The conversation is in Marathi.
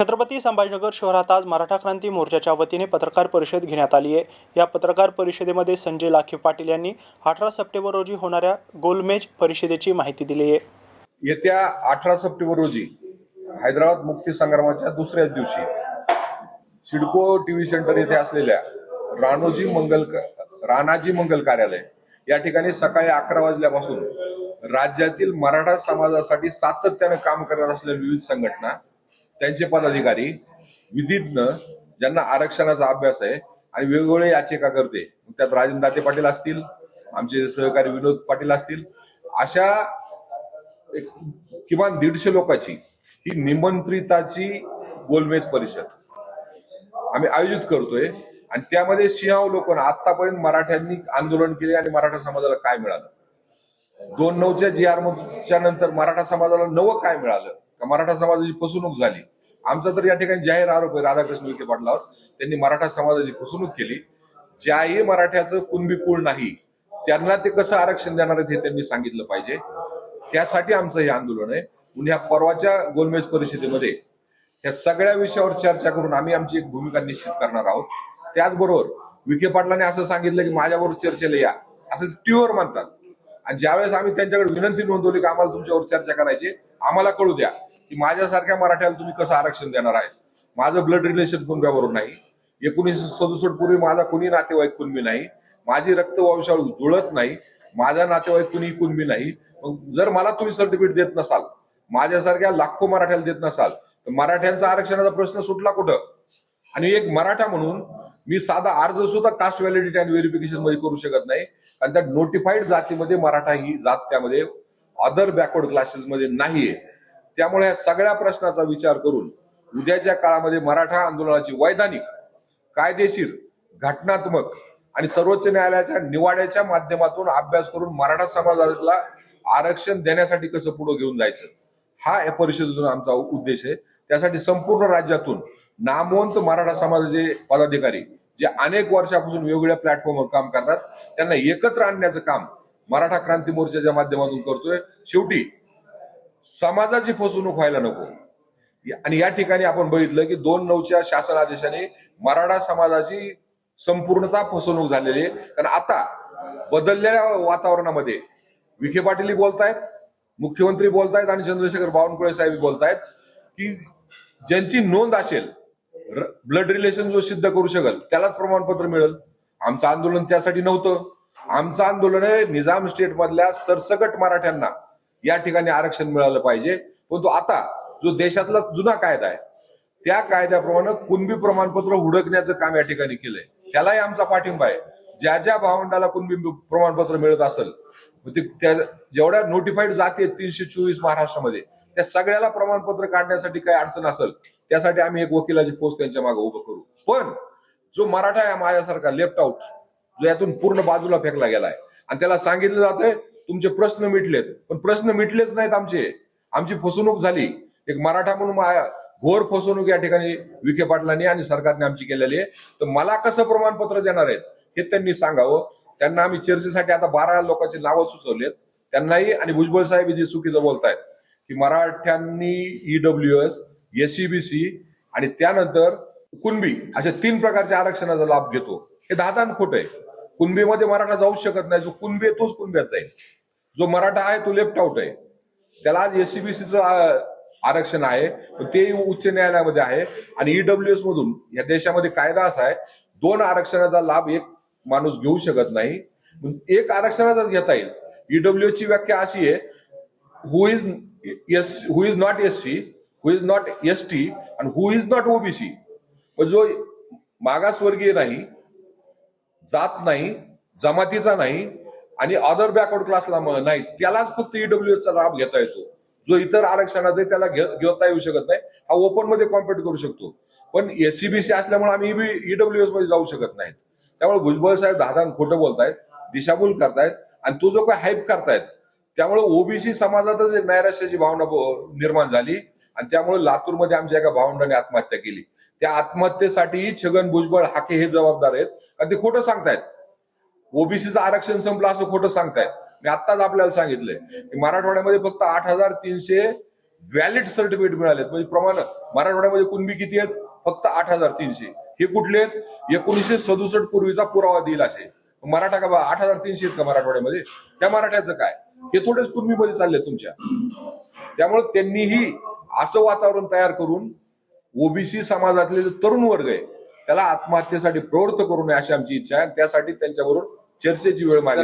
छत्रपती संभाजीनगर शहरात आज मराठा क्रांती मोर्चाच्या वतीने पत्रकार परिषद घेण्यात आली आहे. या पत्रकार परिषदेमध्ये संजय लाखे पाटील यांनी अठरा सप्टेंबर रोजी होणाऱ्या गोलमेज परिषदेची माहिती दिली आहे. येत्या अठरा सप्टेंबर रोजी हैदराबाद मुक्ती संग्रामाच्या दुसऱ्याच दिवशी सिडको टीव्ही सेंटर येथे असलेल्या राणोजी मंगल राणाजी मंगल कार्यालय या ठिकाणी सकाळी अकरा वाजल्यापासून राज्यातील मराठा समाजासाठी सातत्याने काम करत असलेल्या विविध संघटना त्यांचे पदाधिकारी विधिज्ञ ज्यांना आरक्षणाचा अभ्यास आहे आणि वेगवेगळे याचिका करते. त्यात राजन दाते पाटील असतील आमचे सहकारी विनोद पाटील असतील. अशा एक किमान दीडशे लोकांची ही निमंत्रिताची गोलमेज परिषद आम्ही आयोजित करतोय. आणि त्यामध्ये सिंहावलोकन आतापर्यंत मराठ्यांनी आंदोलन केले आणि मराठा समाजाला काय मिळालं? दोन नऊच्या जी आर च्या नंतर मराठा समाजाला नवं काय मिळालं? का मराठा समाजाची फसवणूक झाली? आमचा तर या ठिकाणी जाहीर आरोप आहे राधाकृष्ण विखे पाटलावर. त्यांनी मराठा समाजाची फसवणूक केली. ज्याही मराठ्याचं कुणबी कुळ नाही त्यांना ते कसं आरक्षण देणार आहेत हे त्यांनी सांगितलं पाहिजे. त्यासाठी आमचं हे आंदोलन आहे. म्हणून ह्या परवाच्या गोलमेज परिषदेमध्ये या सगळ्या विषयावर चर्चा करून आम्ही आमची एक भूमिका निश्चित करणार आहोत. त्याचबरोबर विखे पाटलाने असं सांगितलं की माझ्याबरोबर चर्चेला या. असं टीव्हीवर म्हणतात. आणि ज्यावेळेस आम्ही त्यांच्याकडे विनंती नोंदवली की आम्हाला तुमच्यावर चर्चा करायची आम्हाला कळू द्या. की माझ्यासारख्या मराठ्याला तुम्ही कसं आरक्षण देणार आहे? माझं ब्लड रिलेशन कुणब्याबरोबर नाही. एकोणीसशे सदुसष्ट पूर्वी माझा कुणी नातेवाईक कुणबी नाही. माझी रक्तवंशाळू जुळत नाही. माझा नातेवाईक कुणी कुणबी नाही. मग जर मला तुम्ही सर्टिफिकेट देत नसाल माझ्यासारख्या लाखो मराठ्याला देत नसाल तर मराठ्यांचा आरक्षणाचा प्रश्न सुटला कुठं? आणि एक मराठा म्हणून मी साधा अर्ज सुद्धा कास्ट व्हॅलिडिटी आणि व्हेरिफिकेशनमध्ये करू शकत नाही. कारण त्या नोटिफाईड जातीमध्ये मराठा ही जात त्यामध्ये अदर बॅकवर्ड क्लासेस मध्ये नाहीये. त्यामुळे या सगळ्या प्रश्नाचा विचार करून उद्याच्या काळामध्ये मराठा आंदोलनाची वैधानिक कायदेशीर घटनात्मक आणि सर्वोच्च न्यायालयाच्या निवाड्याच्या माध्यमातून अभ्यास करून मराठा समाजाला आरक्षण देण्यासाठी कसं पुढे घेऊन जायचं? हा या परिषदेतून आमचा उद्देश आहे. त्यासाठी संपूर्ण राज्यातून नामवंत मराठा समाजाचे पदाधिकारी जे अनेक वर्षापासून वेगवेगळ्या प्लॅटफॉर्मवर काम करतात त्यांना एकत्र आणण्याचं काम मराठा क्रांती मोर्चाच्या माध्यमातून करतोय. शेवटी समाजाची फसवणूक व्हायला नको. आणि या ठिकाणी आपण बघितलं की दोन नऊच्या शासन आदेशाने मराठा समाजाची संपूर्णता फसवणूक झालेली आहे. कारण आता बदललेल्या वातावरणामध्ये विखे पाटील बोलतायत मुख्यमंत्री बोलतायत आणि चंद्रशेखर बावनकुळे साहेब बोलतायत की ज्यांची नोंद असेल ब्लड रिलेशन जो सिद्ध करू शकल त्यालाच प्रमाणपत्र मिळेल. आमचं आंदोलन त्यासाठी नव्हतं. आमचं आंदोलन आहे निजाम स्टेट मधल्या सरसकट मराठ्यांना या ठिकाणी आरक्षण मिळालं पाहिजे. परंतु आता जो देशातला जुना कायदा आहे त्या कायद्याप्रमाणे कुणबी प्रमाणपत्र हुडकण्याचं काम या ठिकाणी केलंय. त्यालाही आमचा पाठिंबा आहे. ज्या ज्या भावंडाला कुणबी प्रमाणपत्र मिळत असेल त्या जेवढ्या नोटिफाईड जाती आहेत तीनशे चोवीस महाराष्ट्रामध्ये त्या सगळ्याला प्रमाणपत्र काढण्यासाठी काही अडचण असेल त्यासाठी आम्ही एक वकिलाची पोस्ट त्यांच्या मागे उभं करू. पण जो मराठा आहे माझ्यासारखा लेफ्ट आउट जो यातून पूर्ण बाजूला फेकला गेलाय आणि त्याला सांगितलं जातंय तुमचे प्रश्न मिटलेत. पण प्रश्न मिटलेच नाहीत आमचे. आमची फसवणूक झाली. एक मराठा म्हणून घोर फसवणूक या ठिकाणी विखे पाटलांनी आणि सरकारने आमची केलेली आहे. तर मला कसं प्रमाणपत्र देणार आहेत हे त्यांनी सांगावं. त्यांना आम्ही चर्चेसाठी आता बारा लोकांची नावं सुचवलेत. त्यांनाही आणि भुजबळ साहेब जे चुकीचं बोलतायत की मराठ्यांनी ईडब्ल्यू एस एससीबीसी आणि त्यानंतर कुणबी अशा तीन प्रकारच्या आरक्षणाचा लाभ घेतो. हे दादान खोट आहे. कुणबीमध्ये मराठा जाऊच शकत नाही. जो कुणबी आहे तोच कुणब्यात जाईल. जो मराठा आहे तो लेफ्ट आउट आहे. त्याला आज एससीबीसीचं आरक्षण आहे. ते उच्च न्यायालयामध्ये आहे. आणि ईडब्ल्यू एस मधून या देशामध्ये कायदा असा आहे दोन आरक्षणाचा लाभ एक माणूस घेऊ शकत नाही. एक आरक्षणाचाच घेता येईल. ईडब्ल्यू ची व्याख्या अशी आहे who is S who is not S C who is not S T आणि हु इज नॉट ओबीसी जो मागासवर्गीय नाही जात नाही जमातीचा नाही आणि अदर बॅकवर्ड क्लासला नाही त्यालाच फक्त ईडब्ल्यू चा लाभ घेता येतो. जो इतर आरक्षणात आहे त्याला घेता येऊ शकत नाही. हा ओपनमध्ये कॉम्पिट करू शकतो. पण एससीबीसी असल्यामुळे आम्ही ईडब्ल्यू एसमध्ये जाऊ शकत नाहीत. त्यामुळे भुजबळ साहेब दहा खोटं बोलतायत दिशाभूल करतायत आणि तो जो काय हाईप करतायत त्यामुळे ओबीसी समाजातच एक नैराश्याची भावना निर्माण झाली आणि त्यामुळे लातूरमध्ये आमच्या एका भावंडाने आत्महत्या केली. त्या आत्महत्येसाठी छगन भुजबळ हाके हे जबाबदार आहेत आणि ते खोटं सांगतायत. ओबीसीचं आरक्षण संपलं असं खोटं सांगतायत. मी आत्ताच आपल्याला सांगितलंय की मराठवाड्यामध्ये फक्त आठ हजार तीनशे व्हॅलिड सर्टिफिकेट मिळालेत. म्हणजे प्रमाण मराठवाड्यामध्ये कुणबी किती आहेत? फक्त आठ हजार तीनशे. हे कुठले आहेत? एकोणीसशे सदुसष्ट पूर्वीचा पुरावा देईल असे. मराठा का आठ हजार तीनशे आहेत का मराठवाड्यामध्ये? त्या मराठ्याचं काय? हे थोडेच कुणबीमध्ये चालले तुमच्या. त्यामुळे त्यांनीही असं वातावरण तयार करून ओबीसी समाजातले जे तरुण वर्ग आहे त्याला आत्महत्येसाठी प्रवृत्त करू नये अशी आमची इच्छा आहे. त्यासाठी त्यांच्याबरोबर Jeff said you were like